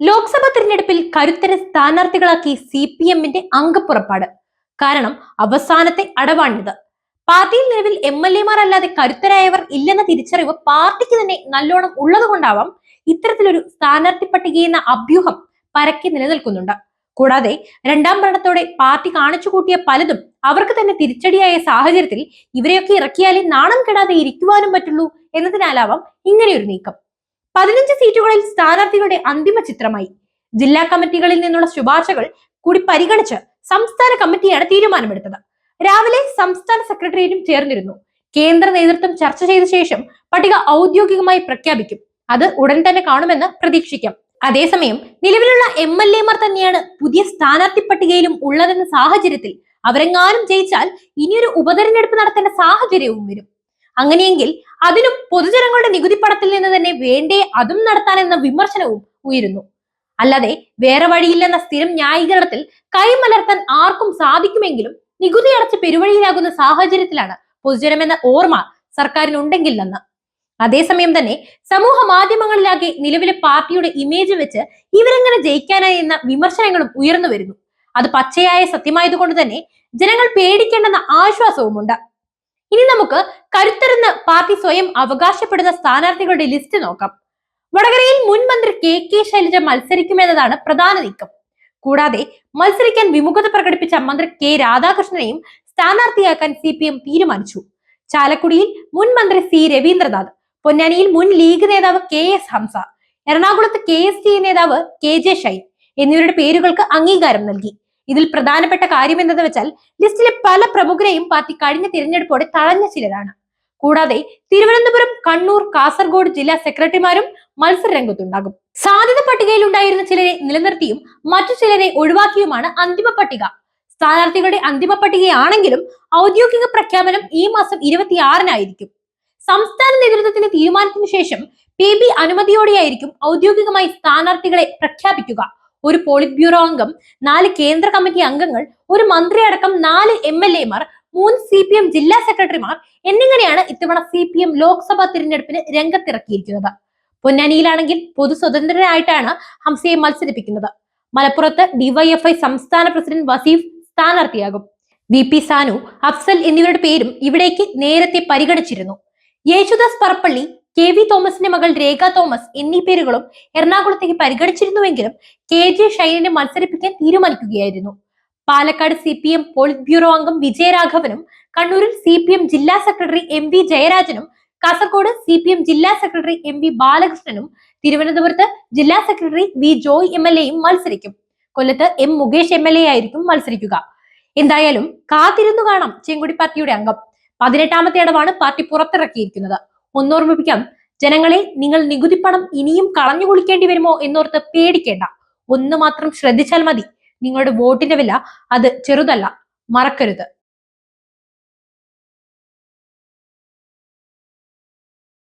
ലോക്സഭാ തിരഞ്ഞെടുപ്പിൽ കരുത്തരെ സ്ഥാനാർത്ഥികളാക്കി C P എമ്മിന്റെ അംഗപ്പുറപ്പാട്. കാരണം അവസാനത്തെ അടവാണിത്. പാർട്ടിയിൽ നിലവിൽ എം എൽ എമാർ അല്ലാതെ കരുത്തരായവർ ഇല്ലെന്ന തിരിച്ചറിവ് പാർട്ടിക്ക് തന്നെ നല്ലോണം ഉള്ളതുകൊണ്ടാവാം ഇത്തരത്തിലൊരു സ്ഥാനാർത്ഥി പട്ടികയെന്ന അഭ്യൂഹം പരക്കെ നിലനിൽക്കുന്നുണ്ട്. കൂടാതെ രണ്ടാം ഭരണത്തോടെ പാർട്ടി കാണിച്ചു കൂട്ടിയ പലതും അവർക്ക് തന്നെ തിരിച്ചടിയായ സാഹചര്യത്തിൽ ഇവരെയൊക്കെ ഇറക്കിയാലേ നാണം കെടാതെ ഇരിക്കുവാനും പറ്റുള്ളൂ എന്നതിനാലാവാം ഇങ്ങനെയൊരു നീക്കം. പതിനഞ്ച് സീറ്റുകളിൽ സ്ഥാനാർത്ഥികളുടെ അന്തിമ ചിത്രമായി. ജില്ലാ കമ്മിറ്റികളിൽ നിന്നുള്ള ശുപാർശകൾ കൂടി പരിഗണിച്ച് സംസ്ഥാന കമ്മിറ്റിയാണ് തീരുമാനമെടുത്തത്. രാവിലെ സംസ്ഥാന സെക്രട്ടേറിയറ്റും ചേർന്നിരുന്നു. കേന്ദ്ര നേതൃത്വം ചർച്ച ചെയ്ത ശേഷം പട്ടിക ഔദ്യോഗികമായി പ്രഖ്യാപിക്കും. അത് ഉടൻ തന്നെ കാണുമെന്ന് പ്രതീക്ഷിക്കാം. അതേസമയം നിലവിലുള്ള എം എൽ എമാർ തന്നെയാണ് പുതിയ സ്ഥാനാർത്ഥി പട്ടികയിലും ഉള്ളതെന്ന സാഹചര്യത്തിൽ അവരെങ്ങാനും ജയിച്ചാൽ ഇനിയൊരു ഉപതെരഞ്ഞെടുപ്പ് നടത്തേണ്ട സാഹചര്യവും വരും. അങ്ങനെയെങ്കിൽ അതിനും പൊതുജനങ്ങളുടെ നികുതി പണത്തിൽ നിന്ന് തന്നെ വേണ്ടേ അതും നടത്താനെന്ന വിമർശനവും ഉയരുന്നു. അല്ലാതെ വേറെ വഴിയില്ലെന്ന സ്ഥിരം ന്യായീകരണത്തിൽ കൈമലർത്താൻ ആർക്കും സാധിക്കുമെങ്കിലും നികുതി അടച്ച് പെരുവഴിയിലാകുന്ന സാഹചര്യത്തിലാണ് പൊതുജനമെന്ന ഓർമ്മ സർക്കാരിനുണ്ടെങ്കിൽ എന്ന് അതേസമയം തന്നെ സമൂഹ മാധ്യമങ്ങളിലാകെ നിലവിലെ പാർട്ടിയുടെ ഇമേജ് വെച്ച് ഇവരെങ്ങനെ ജയിക്കാനായി എന്ന വിമർശനങ്ങളും ഉയർന്നു വരുന്നു. അത് പച്ചയായ സത്യമായതുകൊണ്ട് തന്നെ ജനങ്ങൾ പേടിക്കേണ്ടെന്ന ആശ്വാസവുമുണ്ട്. ഇനി നമുക്ക് പാർട്ടി സ്വയം അവകാശപ്പെടുന്ന സ്ഥാനാർത്ഥികളുടെ ലിസ്റ്റ് നോക്കാം. വടകരയിൽ മുൻ മന്ത്രി കെ കെ ശൈലജ മത്സരിക്കുമെന്നതാണ് പ്രധാന നീക്കം. കൂടാതെ മത്സരിക്കാൻ വിമുഖത പ്രകടിപ്പിച്ച മന്ത്രി കെ രാധാകൃഷ്ണനെയും സ്ഥാനാർത്ഥിയാക്കാൻ സി പി എം തീരുമാനിച്ചു. ചാലക്കുടിയിൽ മുൻ മന്ത്രി സി രവീന്ദ്രനാഥ് പൊന്നാനിയിൽ മുൻ ലീഗ് നേതാവ് കെ എസ് ഹംസ എറണാകുളത്ത് കെ എസ് ടി നേതാവ് കെ ജെ ഷൈൻ എന്നിവരുടെ പേരുകൾക്ക് അംഗീകാരം നൽകി. ഇതിൽ പ്രധാനപ്പെട്ട കാര്യം എന്തെന്ന് വെച്ചാൽ ലിസ്റ്റിലെ പല പ്രമുഖരെയും പാർട്ടി കഴിഞ്ഞ തിരഞ്ഞെടുപ്പോടെ തഴഞ്ഞ ചിലരാണ്. കൂടാതെ തിരുവനന്തപുരം കണ്ണൂർ കാസർഗോഡ് ജില്ലാ സെക്രട്ടറിമാരും മത്സര രംഗത്തുണ്ടാകും സാധ്യത പട്ടികയിൽ ഉണ്ടായിരുന്ന ചിലരെ നിലനിർത്തിയും മറ്റു ചിലരെ ഒഴിവാക്കിയുമാണ് അന്തിമ പട്ടിക. സ്ഥാനാർത്ഥികളുടെ അന്തിമ പട്ടികയാണെങ്കിലും ഔദ്യോഗിക പ്രഖ്യാപനം ഈ മാസം ഇരുപത്തിയാറിനായിരിക്കും. സംസ്ഥാന നേതൃത്വത്തിന്റെ തീരുമാനത്തിന് ശേഷം പി ബി അനുമതിയോടെയായിരിക്കും ഔദ്യോഗികമായി സ്ഥാനാർത്ഥികളെ പ്രഖ്യാപിക്കുക. ഒരു പോളിറ്റ് ബ്യൂറോ അംഗം നാല് കേന്ദ്ര കമ്മിറ്റി അംഗങ്ങൾ ഒരു മന്ത്രി അടക്കം നാല് എം എൽ എമാർ മൂന്ന് സി പി എം ജില്ലാ സെക്രട്ടറിമാർ എന്നിങ്ങനെയാണ് ഇത്തവണ സി പി എം ലോക്സഭാ തിരഞ്ഞെടുപ്പിന് രംഗത്തിറക്കിയിരിക്കുന്നത്. പൊന്നാനിയിലാണെങ്കിൽ പൊതു സ്വതന്ത്രനായിട്ടാണ് ഹംസയെ മത്സരിപ്പിക്കുന്നത്. മലപ്പുറത്ത് ഡിവൈഎഫ്ഐ സംസ്ഥാന പ്രസിഡന്റ് വസീഫ് സ്ഥാനാർത്ഥിയാകും. വി പി സാനു അഫ്സൽ എന്നിവരുടെ പേരും ഇവിടേക്ക് നേരത്തെ പരിഗണിച്ചിരുന്നു. യേശുദാസ് പറപ്പള്ളി കെ വി തോമസിന്റെ മകൾ രേഖ തോമസ് എന്നീ പേരുകളും എറണാകുളത്തേക്ക് പരിഗണിച്ചിരുന്നുവെങ്കിലും കെ ജെ ഷൈനെ മത്സരിപ്പിക്കാൻ തീരുമാനിക്കുകയായിരുന്നു. Palakkad C P M polit bureau അംഗം വിജയരാഘവനും കണ്ണൂരിൽ സി പി എം ജില്ലാ സെക്രട്ടറി എം വി ജയരാജനും കാസർഗോഡ് സി പി എം ജില്ലാ സെക്രട്ടറി എം വി ബാലകൃഷ്ണനും തിരുവനന്തപുരത്ത് ജില്ലാ secretary V Joy M L എയും മത്സരിക്കും. കൊല്ലത്ത് M Mukesh M L A ആയിരിക്കും മത്സരിക്കുക. എന്തായാലും കാത്തിരുന്നു കാണാം ചെങ്കുടി പാർട്ടിയുടെ അംഗം. പതിനെട്ടാമത്തെ അടവാണ് പാർട്ടി പുറത്തിറക്കിയിരിക്കുന്നത്. ഒന്നോർമ്മിപ്പിക്കാം ജനങ്ങളെ നിങ്ങൾ നികുതി പണം ഇനിയും കളഞ്ഞു കുളിക്കേണ്ടി വരുമോ എന്നോർത്ത് പേടിക്കേണ്ട. ഒന്ന് മാത്രം ശ്രദ്ധിച്ചാൽ മതി. നിങ്ങളുടെ വോട്ടിന്റെ വില അത് ചെറുതല്ല മറക്കരുത്.